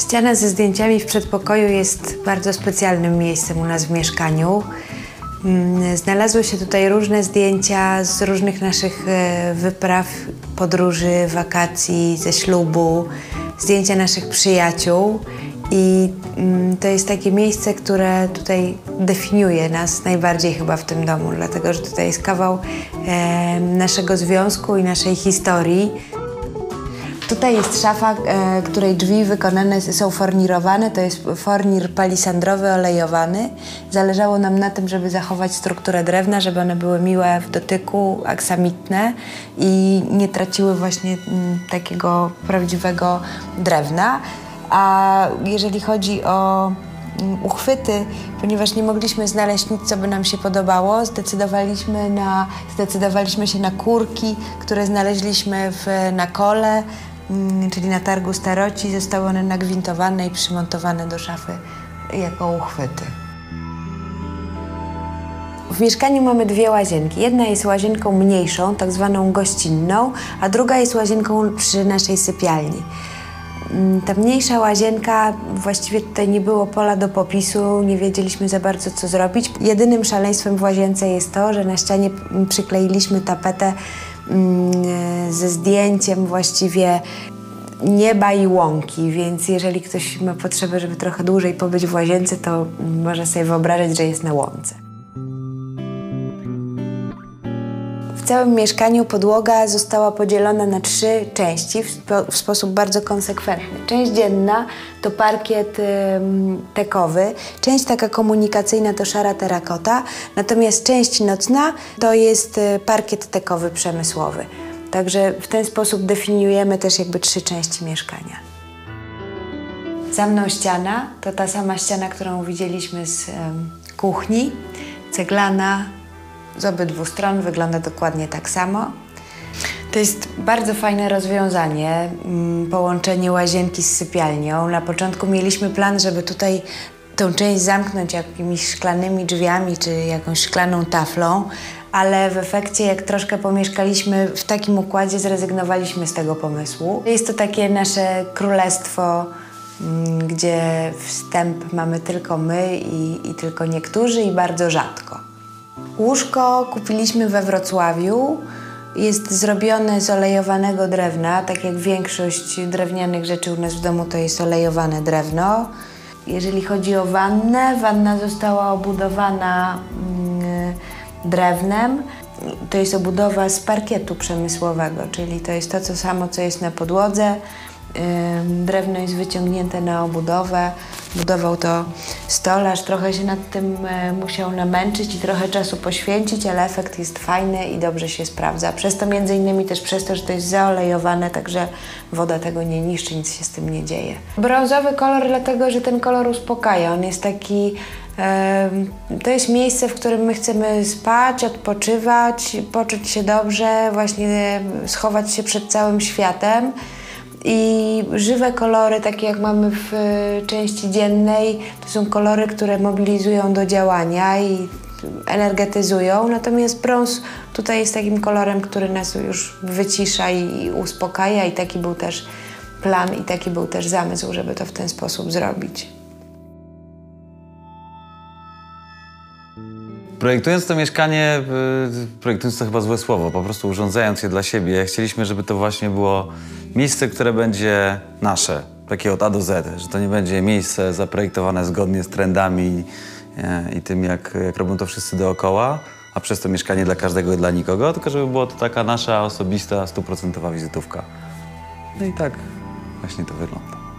Ściana ze zdjęciami w przedpokoju jest bardzo specjalnym miejscem u nas w mieszkaniu. Mm, Znalazły się tutaj różne zdjęcia z różnych naszych e, wypraw, podróży, wakacji, ze ślubu, zdjęcia naszych przyjaciół. I mm, to jest takie miejsce, które tutaj definiuje nas najbardziej chyba w tym domu, dlatego że tutaj jest kawał e, naszego związku i naszej historii. Tutaj jest szafa, e, której drzwi wykonane są fornirowane. To jest fornir palisandrowy, olejowany. Zależało nam na tym, żeby zachować strukturę drewna, żeby one były miłe w dotyku, aksamitne i nie traciły właśnie mm, takiego prawdziwego drewna. A jeżeli chodzi o mm, uchwyty, ponieważ nie mogliśmy znaleźć nic, co by nam się podobało, zdecydowaliśmy, na, zdecydowaliśmy się na kurki, które znaleźliśmy w, na kole, czyli na targu staroci. Zostały one nagwintowane i przymontowane do szafy jako uchwyty. W mieszkaniu mamy dwie łazienki. Jedna jest łazienką mniejszą, tak zwaną gościnną, a druga jest łazienką przy naszej sypialni. Mm, Ta mniejsza łazienka, właściwie tutaj nie było pola do popisu, nie wiedzieliśmy za bardzo co zrobić. Jedynym szaleństwem w łazience jest to, że na ścianie mm, przykleiliśmy tapetę mm, ze zdjęciem właściwie nieba i łąki, więc jeżeli ktoś ma potrzebę, żeby trochę dłużej pobyć w łazience, to mm, może sobie wyobrazić, że jest na łące. Całym mieszkaniu podłoga została podzielona na trzy części w, spo, w sposób bardzo konsekwentny. Część dzienna to parkiet ym, tekowy, część taka komunikacyjna to szara terakota, natomiast część nocna to jest y, parkiet tekowy przemysłowy. Także w ten sposób definiujemy też jakby trzy części mieszkania. Za mną ściana to ta sama ściana, którą widzieliśmy z em, kuchni, ceglana, z obydwu stron wygląda dokładnie tak samo. To jest bardzo fajne rozwiązanie, mm, połączenie łazienki z sypialnią. Na początku mieliśmy plan, żeby tutaj tą część zamknąć jakimiś szklanymi drzwiami czy jakąś szklaną taflą, ale w efekcie, jak troszkę pomieszkaliśmy w takim układzie, zrezygnowaliśmy z tego pomysłu. Jest to takie nasze królestwo, mm, gdzie wstęp mamy tylko my i, i tylko niektórzy i bardzo rzadko. Łóżko kupiliśmy we Wrocławiu. Jest zrobione z olejowanego drewna, tak jak większość drewnianych rzeczy u nas w domu to jest olejowane drewno. Jeżeli chodzi o wannę, wanna została obudowana mm, drewnem. To jest obudowa z parkietu przemysłowego, czyli to jest to co samo, co jest na podłodze. Drewno jest wyciągnięte na obudowę. Budował to stolarz. Trochę się nad tym e, musiał namęczyć i trochę czasu poświęcić, ale efekt jest fajny i dobrze się sprawdza. Przez to między innymi też przez to, że to jest zaolejowane, także woda tego nie niszczy, nic się z tym nie dzieje. Brązowy kolor dlatego, że ten kolor uspokaja. On jest taki to jest miejsce, w którym my chcemy spać, odpoczywać, poczuć się dobrze, właśnie schować się przed całym światem. I żywe kolory, takie jak mamy w y, części dziennej, to są kolory, które mobilizują do działania i energetyzują. Natomiast brąz tutaj jest takim kolorem, który nas już wycisza i uspokaja i taki był też plan i taki był też zamysł, żeby to w ten sposób zrobić. Projektując to mieszkanie, y, projektując to chyba złe słowo, po prostu urządzając je dla siebie, chcieliśmy, żeby to właśnie było miejsce, które będzie nasze, takie od A do Z, że to nie będzie miejsce zaprojektowane zgodnie z trendami e, i tym, jak, jak robią to wszyscy dookoła, a przez to mieszkanie dla każdego i dla nikogo, tylko żeby było to taka nasza osobista, stuprocentowa wizytówka. No i tak właśnie to wygląda.